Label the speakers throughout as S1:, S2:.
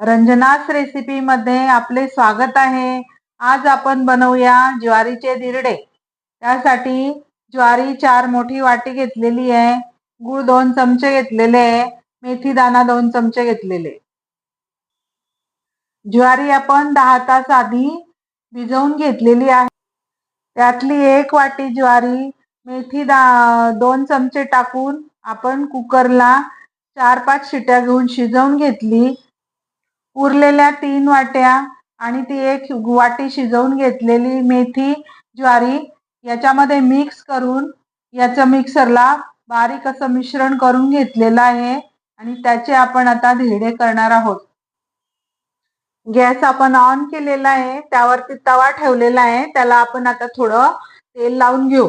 S1: रंजनास recipe मध्ये आपले स्वागत आहे. आज आपण बनवूया ज्वारीचे दिरडे. त्यासाठी ज्वारी चार मोठी वाटी घेतलेली आहे. गूळ दोन चमचे घेतलेले आहे. मेथी दाना दोन चमचे घेतलेले ज्वारी आपण दहा तास आधी भिजवून घेतलेली आहे. त्यातली एक वाटी ज्वारी मेथी दा दोन चमचे टाकून आपण कुकरला चार पाच शिट्या घेऊन शिजवून घेतली. उरलेल्या तीन वाट्या आणि ती एक वाटी शिजवून घेतलेली मेथी ज्वारी याच्यामध्ये मिक्स करून याचं मिक्सरला बारीक असं मिश्रण करून घेतलेलं आहे आणि त्याचे आपण आता धिरडे करणार आहोत. गॅस आपण ऑन केलेला आहे त्यावरती तवा ठेवलेला आहे त्याला आपण आता थोडं तेल लावून घेऊ.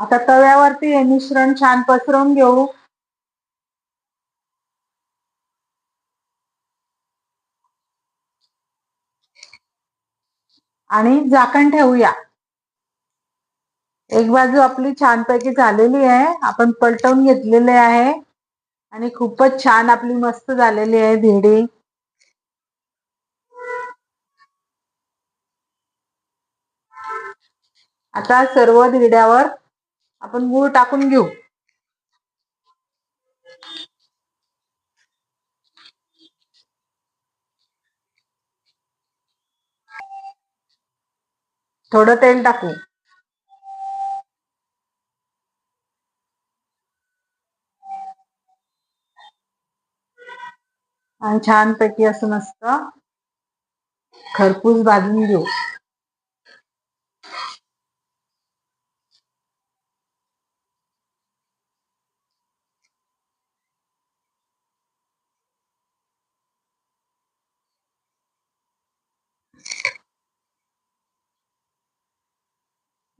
S1: आता तव्यावरती हे मिश्रण छान पसरवून घेऊ. आणि झाकण ठेवूया. एक बाजू आपली छानपैकी झालेली आहे. आपण पलटवून घेतलेले आहे. आणि खूपच छान आपली मस्त झालेली आहे भिडी. आता सर्व धिरड्यावर आपण गूळ टाकून घेऊ. थोडं तेल टाकू. आणि छानपैकी असं मस्त खरपूस भाजून घेऊ.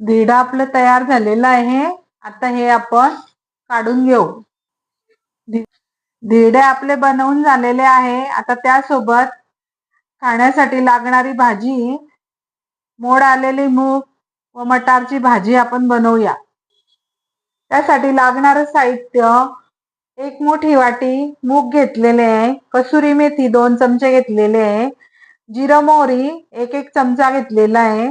S1: धिरडा आपलं तयार झालेलं आहे. आता हे आपण काढून घेऊ. धिडे आपले बनवून झालेले आहे. आता त्यासोबत खाण्यासाठी लागणारी भाजी मोड आलेली मूग व मटारची भाजी आपण बनवूया. त्यासाठी लागणारं साहित्य एक मोठी वाटी मूग घेतलेले आहे. कसुरी मेथी दोन चमचे घेतलेले आहे. जिरं मोहरी एक एक चमचा घेतलेला आहे.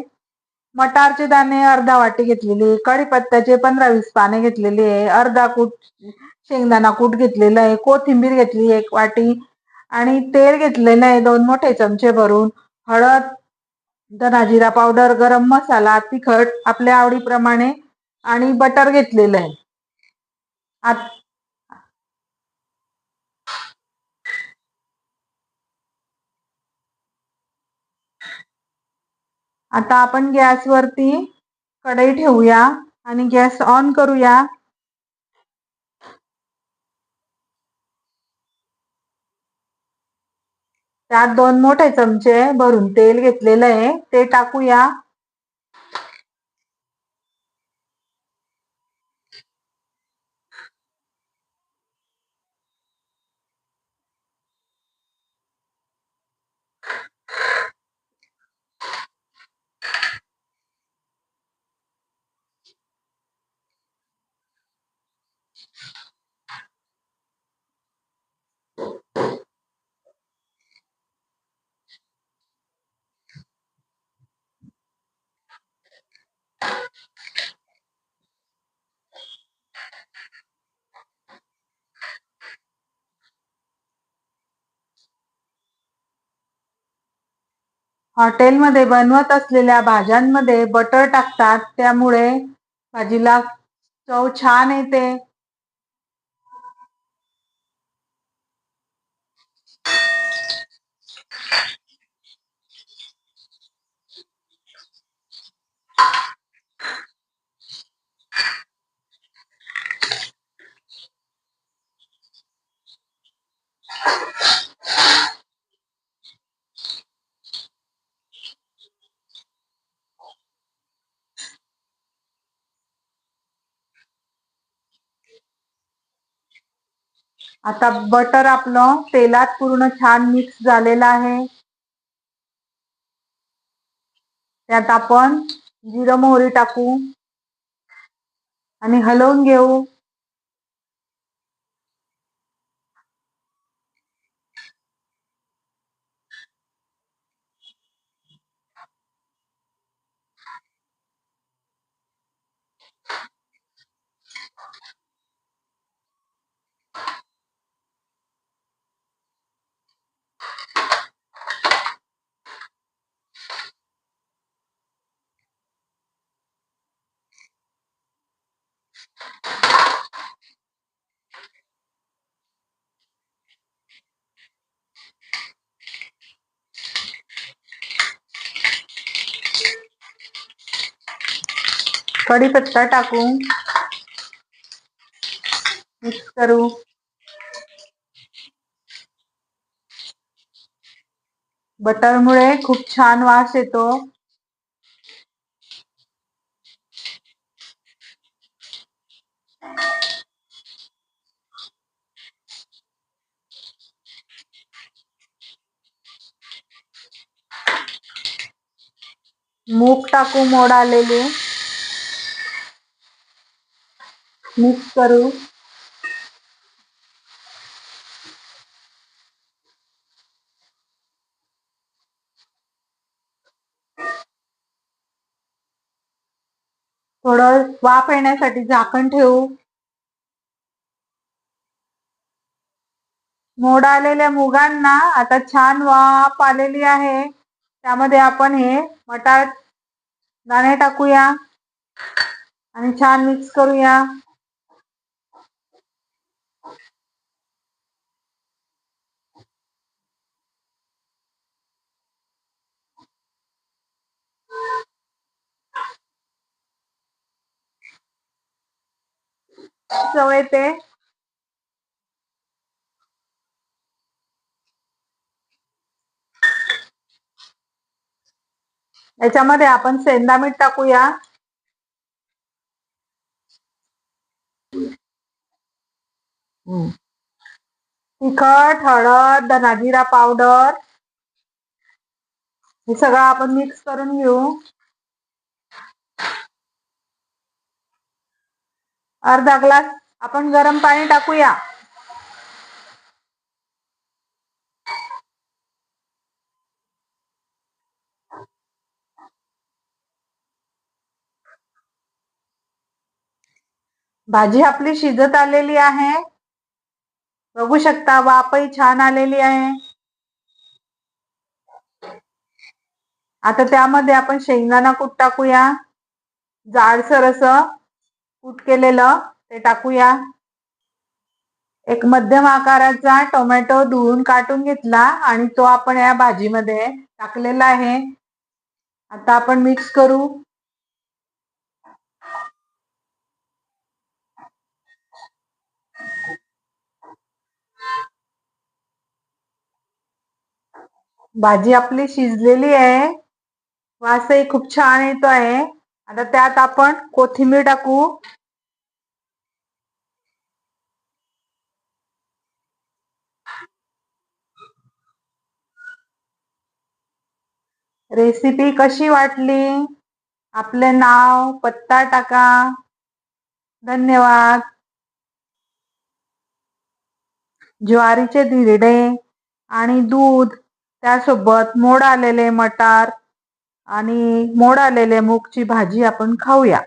S1: मटारचे दाणे अर्धा वाटी घेतलेली कढीपत्त्याचे पंधरा वीस पाने घेतलेली आहे अर्धा कूट शेंगदाणा कूट घेतलेला आहे कोथिंबीर घेतली एक वाटी आणि तेल घेतलेलं आहे दोन मोठे चमचे भरून हळद धना जिरा पावडर गरम मसाला तिखट आपल्या आवडीप्रमाणे आणि बटर घेतलेलं आहे. आता आपण गॅसवरती कढई ठेवूया आणि गॅस ऑन करूया. त्यात दोन मोठे चमचे भरून तेल घेतलेलं आहे ते टाकूया. हॉटेलमध्ये बनवत असलेल्या भाज्यांमध्ये बटर टाकतात त्यामुळे भाजीला चव छान येते. आता बटर आपलं तेलात पूर्ण छान मिक्स झालेलं आहे. त्यात आपण जिरं मोहरी टाकू आणि हलवून घेऊ. कढीपत्ता टाकू। मिक्स करू। बटरमुळे खूप छान वास येतो। मूग टाकू मोड आलेले मिक्स करू. थोडं वाफ येण्यासाठी झाकण ठेवू. मोड आलेल्या मुगांना आता छान वाफ आलेली आहे. त्यामध्ये आपण हे मटार दाणे टाकूया आणि छान मिक्स करूया. चव येते याच्यामध्ये आपण सेंदा मीठ टाकूया. तिखट हळद धनाजिरा पावडर. हे सगळं आपण मिक्स करून घेऊ. अर्धा ग्लास. आपण गरम पाणी टाकूया. भाजी आपली शिजत आलेली आहे. बघू शकता वापही छान आलेली आहे. आता त्यामध्ये आपण शेंगदाणा कूट टाकूया. जाडसर असं. कूट केलेलं ते टाकूया. एक मध्यम आकाराचा टोमॅटो धुवून काटून घेतला आणि तो आपण या भाजीमध्ये टाकलेला आहे. आता आपण मिक्स करू. भाजी आपली शिजलेली आहे. वासही खूप छान येतो आहे आता त्यात आपण कोथिंबीर टाकू. रेसिपी कशी वाटली? आपले नाव पत्ता टाका. धन्यवाद. ज्वारीचे धिरडे आणि दूध त्यासोबत मोड आलेले मटार आणि मोड आलेले मूगची भाजी आपण खाऊया.